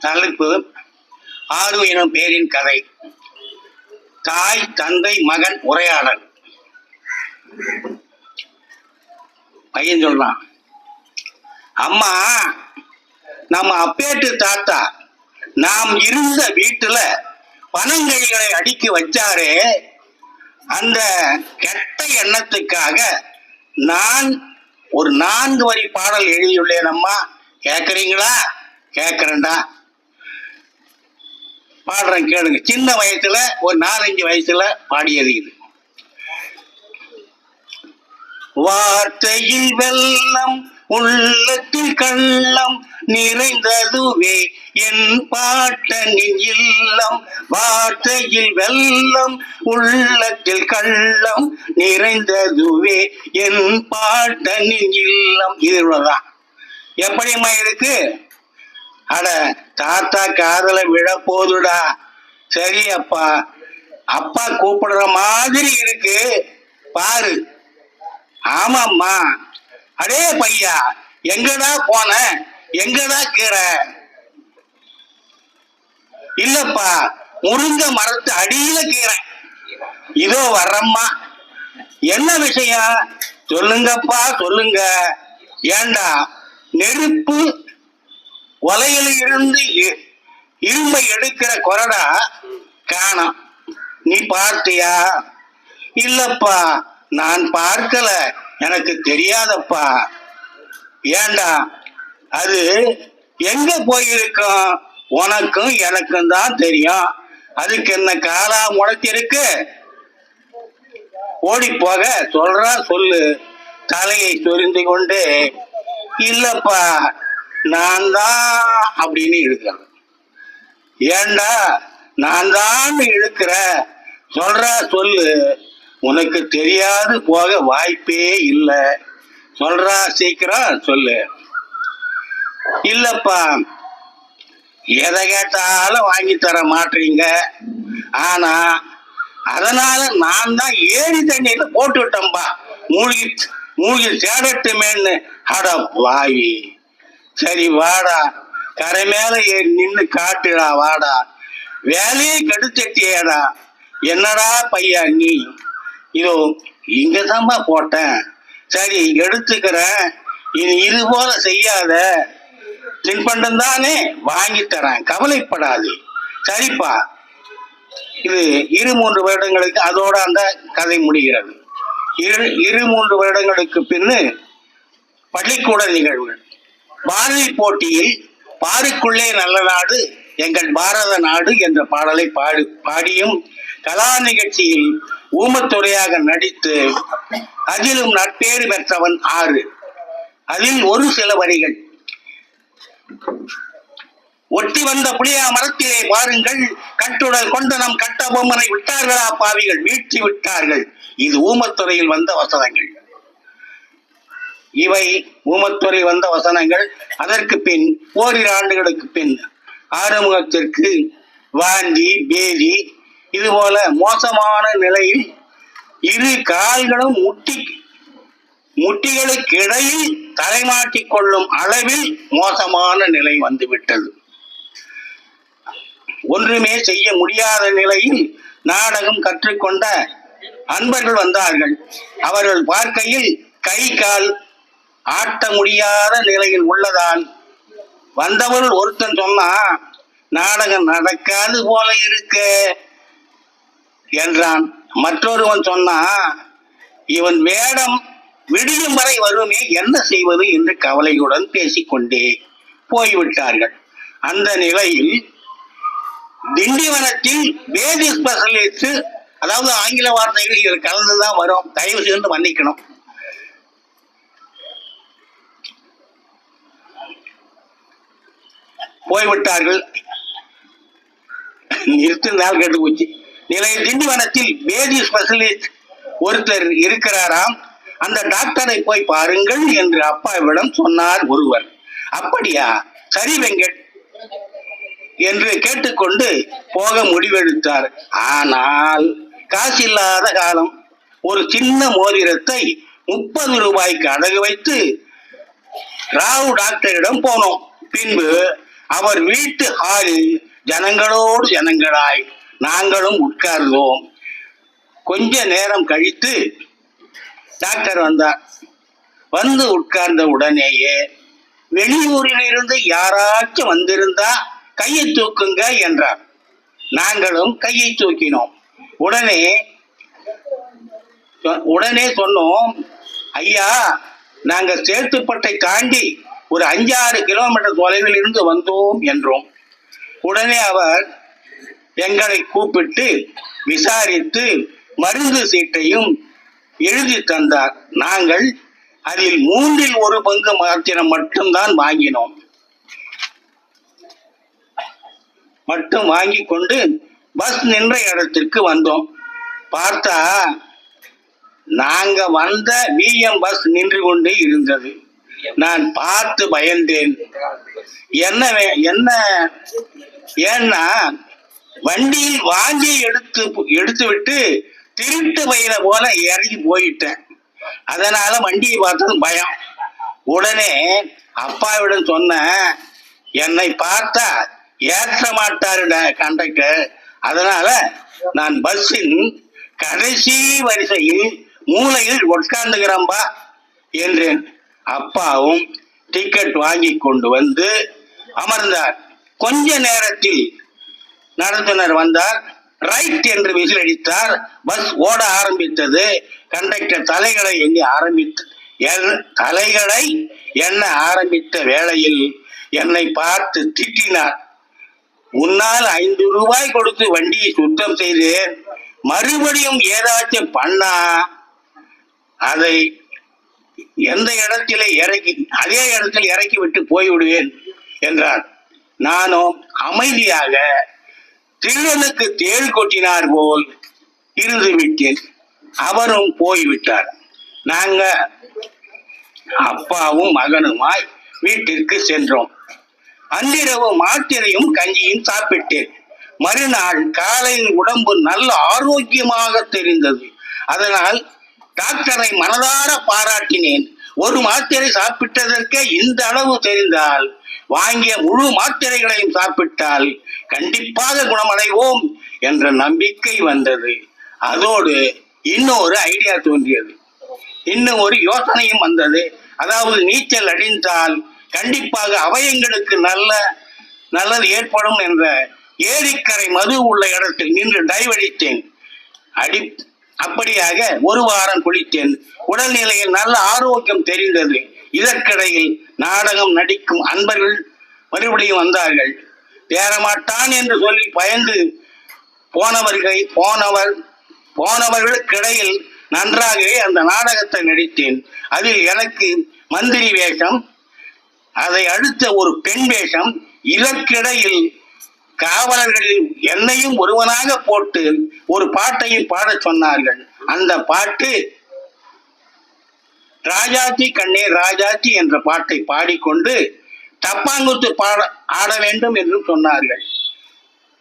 தலைப்பு ஆறு எனும் பேரின் கதை. தாய் தந்தை மகன் உரையாடல். பையன் சொல்றான் அம்மா நம்ம அப்பேட்டு தாத்தா நாம் இருந்த வீட்டுல பனங்கைகளை அடுக்கி வச்சாரே அந்த கெட்ட எண்ணத்துக்காக நான் ஒரு நான்கு வரி பாடல் எழுதியுள்ளேன் அம்மா கேக்குறீங்களா? கேக்குறேன்டா. பாடுறேன் கேளுங்க. சின்ன வயசுல ஒரு நாலஞ்சு வயசுல பாடியது இது. வார்த்தையில் வெள்ளம் உள்ளத்தில் கள்ளம் நிறைந்ததுவே என் பாட்டனின் இல்லம். வார்த்தையில் வெள்ளம் உள்ளத்தில் கள்ளம் நிறைந்ததுவே என் பாட்டனின் இல்லம். இதுதான் எப்படிமா எப்படிம்மா இருக்கு? அட தாத்தா காதல விழ போதுடா சரி அப்பா அப்பா கூப்பிடுற மாதிரி இருக்கு. பாரு. ஆமாம்மா. அடே பையா எங்கடா போன? எங்கடா கீரை இல்லப்பா முருங்க மரத்து அடியில கீரை இதோ வர்றம்மா. என்ன விஷயம்? சொல்லுங்கப்பா சொல்லுங்க. ஏண்டா நெருப்பு ஒலையில இருந்து இரும்பை எடுக்கிற கொரடா காணும். நீ பார்த்தியா? இல்லப்பா நான் பார்க்கல. எனக்கு தெரியாதப்பா. ஏண்டா? அது எங்க போயிருக்கும்? உனக்கும் எனக்கும் தான் தெரியும். அதுக்கு என்ன காலா முளைச்சிருக்கு ஓடி போக சொல்றா சொல்லு. தலையை சொரிந்து கொண்டு இல்லப்பா நான் தான் அப்படின்னு இழுக்கிறேன் ஏண்டா? நான் தான் இழுக்கிற? சொல்ற சொல்லு. உனக்கு தெரியாது போக வாய்ப்பே இல்லை. சொல்றா சீக்கிரம் சொல்லு. இல்லப்பா. எதை கேட்டாலும் வாங்கி தர மாட்டீங்க. ஆனா அதனால நான் தான் ஏரி தண்ணியில போட்டு விட்டேன்பா. மூழ்கி மூழ்கி சேடட்டுமேன்னு. அட வாயி. சரி வாடா. கரை மேல ஏறி நின்னு காட்டுடா வாடா. வேலையை கெடுத்துட்டியடா. என்னடா பையா நீ? இதோ இங்கதாம்மா போட்டேன். சரி எடுத்துக்கிறேன். இனி இது போல செய்யாத. தின்பண்டம் தானே? வாங்கி தரேன். கவலைப்படாது. சரிப்பா. இது இரு மூன்று வருடங்களுக்கு அதோட அந்த கதை முடிகிறது. இரு இரு மூன்று வருடங்களுக்கு பின்னு பள்ளிக்கூட நிகழ்வுகள் பாரதி போட்டியில் பாருக்குள்ளே நல்ல நாடு எங்கள் பாரத நாடு என்ற பாடலை பாடு பாடியும் கலா நிகழ்ச்சியில் ஊமத்துறையாக நடித்து அதிலும் நட்பேறு பெற்றவன் ஆறு. அதில் ஒரு சில வரிகள். ஒட்டி வந்த புளியா மரத்திலே பாருங்கள் கட்டுடல் கொண்ட நம் கட்ட பொம்மனை விட்டார்களா பாவிகள் வீழ்ச்சி விட்டார்கள். இது ஊமத்துறையில் வந்த வசதங்கள். இவை ஊமத்துறை வந்த வசனங்கள். அதற்கு பின் ஓரிரு ஆண்டுகளுக்கு பின் ஆறுமுகத்திற்கு வாந்தி பேதி இது போல மோசமான நிலையில் இரு கால்களும் முட்டி முட்டிகளுக்கு இடையில் தலைமாட்டிக் கொள்ளும் அளவில் மோசமான நிலை வந்துவிட்டது. ஒன்றுமே செய்ய முடியாத நிலையில் நாடகம் கற்றுக்கொண்ட அன்பர்கள் வந்தார்கள். அவர்கள் பார்க்கையில் கை கால் ஆட்ட முடியாத நிலையில் உள்ளதான். வந்தவர்கள் ஒருத்தன் சொன்னா நாடகம் நடக்காது போல இருக்க என்றான். மற்றொருவன் சொன்னா இவன் வேடம் விடியும் வரை வருமே என்ன செய்வது? என்று கவலையுடன் பேசிக்கொண்டே போய்விட்டார்கள். அந்த நிலையில் திண்டிவனத்தில் வேதி ஸ்பெஷலிஸ்ட் அதாவது ஆங்கில வார்த்தைகள் இதில் கலந்துதான் வரும். தயவு செய்து மன்னிக்கணும். போய்விட்டார்கள். நிறுத்து நாள் கெட்டு போச்சு நிலை திண்டிவனத்தில் வேதி ஸ்பெஷலிஸ்ட் ஒருத்தர் இருக்கிறாராம். அந்த டாக்டரை போய் பாருங்கள் என்று அப்பாவிடம் சொன்னார் ஒருவர். அப்படியா சரி வெங்கட் என்று கேட்டுக்கொண்டு போக முடிவெடுத்தார். ஆனால் காசு இல்லாத காலம். ஒரு சின்ன மோதிரத்தை முப்பது ரூபாய்க்கு அடகு வைத்து ராவ் டாக்டரிடம் போனோம். பின்பு அவர் வீட்டு ஹாலில் ஜனங்களோடு ஜனங்களாய் நாங்களும் உட்கார்ந்தோம். கொஞ்ச நேரம் கழித்து டாக்டர் வந்தார். வந்து உட்கார்ந்த உடனேயே வெளியூரிலிருந்து யாராச்சும் வந்திருந்தா கையை தூக்குங்க என்றார். நாங்களும் கையை தூக்கினோம். உடனே உடனே சொன்னோம் ஐயா நாங்க சேத்துப்பட்டை தாண்டி ஒரு அஞ்சாறு கிலோமீட்டர் தொலைவில் இருந்து வந்தோம் என்றோம். உடனே அவர் எங்களை கூப்பிட்டு விசாரித்து மருந்து சீட்டையும் எழுதி தந்தார். நாங்கள் அதில் மூன்றில் ஒரு பங்கு மாத்திரம் மட்டும்தான் வாங்கினோம். மட்டும் வாங்கி கொண்டு பஸ் நின்ற இடத்திற்கு வந்தோம். பார்த்தா நாங்க வந்த விஎம் பஸ் நின்று கொண்டே இருந்தது. நான் பார்த்து பயந்தேன். என்ன என்ன? ஏன்னா வண்டியில் வாங்கி எடுத்து எடுத்து விட்டு திருட்டு பயில போல இறங்கி போயிட்டேன். அதனால வண்டியை பார்த்தது பயம். உடனே அப்பாவிடம் சொன்னேன் என்னை பார்த்தா ஏற்ற மாட்டாரு கண்டக்டர். அதனால நான் பஸ்ஸின் கடைசி வரிசையில் மூளையில் உட்கார்ந்துகிறம்பா என்றேன். அப்பாவும் டிக்கெட் வாங்கி கொண்டு வந்து அமர்ந்தார். கொஞ்ச நேரத்தில் நடத்துனர் வந்தார். ரைட் என்று விசில் அடித்தார். பஸ் ஓட ஆரம்பித்தது. கண்டக்டர் தலைகளை எண்ணி ஆரம்பித்து தலைகளை எண்ண ஆரம்பித்த வேளையில் என்னை பார்த்து திட்டினார். உன்னால் ஐந்து ரூபாய் கொடுத்து வண்டியை சுத்தம் செய்தேன். மறுபடியும் ஏதாச்சும் பண்ணா? அதை எந்த இடத்திலே இறக்கி அதே இடத்தில் இறக்கி விட்டு போய்விடுவேன் என்றார். நானும் அமைதியாக திருடனுக்கு தேள் கொட்டினார் போல் இருந்துவிட்டேன் அவரும் போய்விட்டார். நாங்க அப்பாவும் மகனுமாய் வீட்டிற்கு சென்றோம். அன்றிரவு மாத்திரையும் கஞ்சியும் சாப்பிட்டேன். மறுநாள் காலையில் உடம்பு நல்ல ஆரோக்கியமாக தெரிந்தது. அதனால் டாக்டரை மனதார பாராட்டினேன். ஒரு மாத்திரை சாப்பிட்டதற்கே இந்த அளவு தெரிந்தால் வாங்கிய முழு மாத்திரைகளையும் சாப்பிட்டால் கண்டிப்பாக குணமடைவோம் என்ற நம்பிக்கை வந்தது. அதோடு இன்னொரு ஐடியா தோன்றியது. இன்னும் ஒரு யோசனையும் வந்தது. அதாவது நீச்சல் அடிந்தால் கண்டிப்பாக அவயங்களுக்கு நல்ல நல்லது ஏற்படும் என்ற ஏரிக்கரை மது உள்ள இடத்தில் நின்று டைவடித்தேன். அடி அப்படியாக ஒரு வாரம் குளித்தேன். உடல்நிலையில் நல்ல ஆரோக்கியம் தெரிந்தது. இதற்கிடையில் நாடகம் நடிக்கும் அன்பர்கள் மறுபடியும் வந்தார்கள். தேரமாட்டான் என்று சொல்லி பயந்து போனவர்களை போனவர் போனவர்களுக்கிடையில் நன்றாகவே அந்த நாடகத்தை நடித்தேன். அதில் எனக்கு மந்திரி வேஷம் அதை அடுத்த ஒரு பெண் வேஷம் இதற்கிடையில் காவலர்களில் என்னையும் ஒருவனாக போட்டு ஒரு பாட்டையும் பாடச் சொன்னார்கள். அந்த பாட்டு ராஜாஜி கண்ணே ராஜாஜி என்ற பாட்டை பாடிக்கொண்டு தப்பாங்குத்து பாட ஆட வேண்டும் என்று சொன்னார்கள்.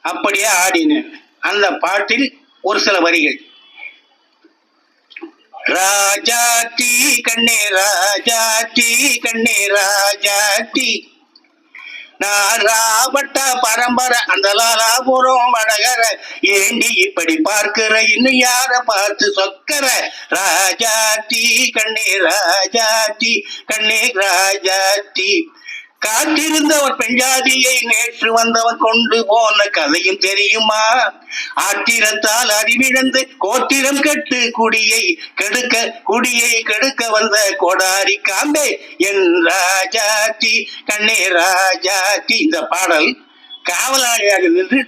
அப்படியே ஆடினேன். அந்த பாட்டில் ஒரு சில வரிகள். ராஜாத்தி கண்ணே ராஜாத்தி கண்ணே ராஜாத்தி நான் ராபட்ட பரம்பரை அந்த லாலாபுரம் வடகர ஏண்டி இப்படி பார்க்கிற? இன்னும் யார பார்த்து சொக்கர? ராஜாத்தி கண்ணே ராஜாத்தி கண்ணே ராஜாத்தி. காத்திருந்தவன் பெஞ்சாதியை நேற்று வந்தவன் கொண்டு போன கதையும் தெரியுமா? ஆத்திரத்தால் அறிவிழந்து கோத்திரம் கட்டு குடியை கெடுக்க குடியை கெடுக்க வந்த கோடாரி காம்பே என் ராஜாத்தி கண்ணே ராஜாத்தி. இந்த பாடல் காவலாளியாக நின்று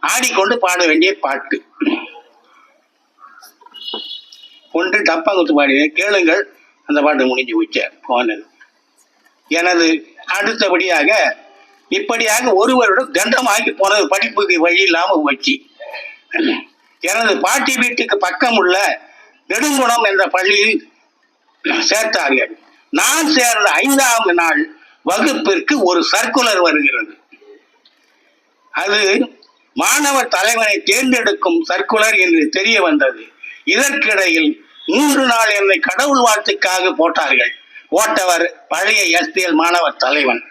ஆடிக்கொண்டு பாட வேண்டிய பாட்டு. ஒன்று டப்பாங்குத்து பாடினேன். கேளுங்கள். அந்த பாட்டு முடிஞ்சு வச்சேன் போனது. எனது அடுத்தபடியாக இப்படியாக ஒருவரிடம் தண்டமாகி போனது படிப்புக்கு வழி இல்லாமல் வச்சு எனது பாட்டி வீட்டுக்கு பக்கம் உள்ள நெடுங்குணம் என்ற பள்ளியில் சேர்த்தார்கள். நான் சேர்ந்த ஐந்தாவது நாள் வகுப்பிற்கு ஒரு சர்க்குலர் வருகிறது. அது மாணவர் தலைவனை தேர்ந்தெடுக்கும் சர்க்குலர் என்று தெரிய வந்தது. இதற்கிடையில் மூன்று நாள் என்னை கடவுள் வாழ்த்துக்காக போட்டார்கள். போட்டவர் பழைய எஸ்பிஎல் மாணவர் தலைவன்.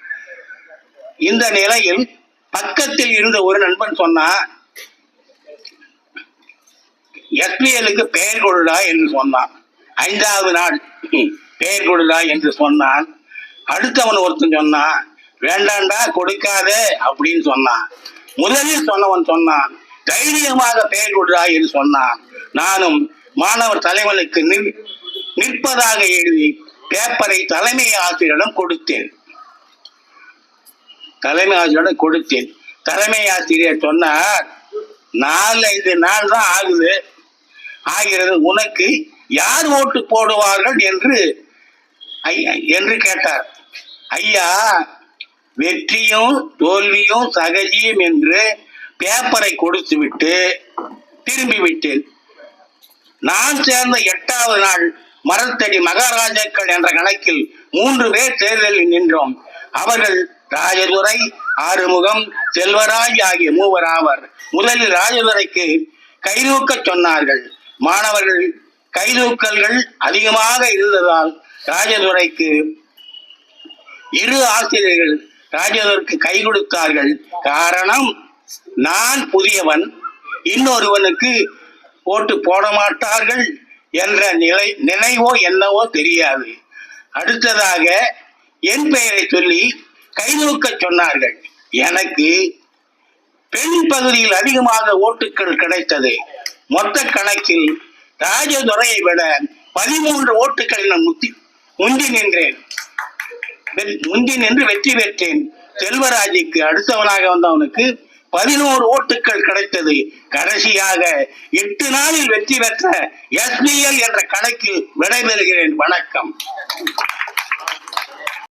இந்த நிலையில் பக்கத்தில் இருந்த ஒரு நண்பன் சொன்னா எஸ்பிஎலுக்கு பெயர் கொடுடா என்று சொன்னான். ஐந்தாவது நாள் பெயர் கொடுடா என்று சொன்னான். அடுத்தவன் ஒருத்தன் சொன்னான் வேண்டாண்டா கொடுக்காதே அப்படின்னு சொன்னான். முதலில் சொன்னவன் சொன்னான் தைரியமாக பெயர் கொடுடா என்று சொன்னான். நானும் மாணவர் தலைவனுக்கு நிற்பதாக எழுதி பேப்பரை தலைமை ஆசிரியரிடம் கொடுத்தேன். தலைமை ஆசிரியரிடம் கொடுத்தேன். தலைமை ஆசிரியர் சொன்னார் நாலு ஐந்து நாள் தான் ஆகுது. ஆகிறது உனக்கு யார் ஓட்டு போடுவார்கள் என்று ஐயா- என்று கேட்டார். ஐயா வெற்றியும் தோல்வியும் சகஜியம் என்று பேப்பரை கொடுத்து விட்டு திரும்பி விட்டேன். நான் சேர்ந்த எட்டாவது நாள் மரத்தடி மகாராஜாக்கள் என்ற கணக்கில் மூன்று பேர் தேர்தலில் நின்றோம். அவர்கள் ராஜதுரை ஆறுமுகம் செல்வராஜ் ஆகிய மூவர் ஆவர். முதலில் ராஜதுரைக்கு கைதூக்க சொன்னார்கள். மாணவர்கள் கைதூக்கல்கள் அதிகமாக இருந்ததால் ராஜதுரைக்கு இரு ஆசிரியர்கள் ராஜதுரைக்கு கை கொடுத்தார்கள். காரணம் நான் புதியவன். இன்னொருவனுக்கு போட்டு போட மாட்டார்கள். என்ற நிலை நினைவோ என்னவோ தெரியாது. அடுத்ததாக என் பெயரை சொல்லி கைதூக்க சொன்னார்கள். எனக்கு பெண் பகுதியில் அதிகமாக ஓட்டுகள் கிடைத்தது. மொத்த கணக்கில் ராஜதுரையை விட பதிமூன்று ஓட்டுகள் நான் முத்தி முந்தி நின்றேன். முந்தி நின்று வெற்றி பெற்றேன். செல்வராஜுக்கு அடுத்தவனாக வந்தவனுக்கு பதினோரு ஓட்டுகள் கிடைத்தது. கடைசியாக எட்டு நாளில் வெற்றி பெற்ற எஸ்பிஎல் என்ற கணக்கில் விடைபெறுகிறேன். வணக்கம்.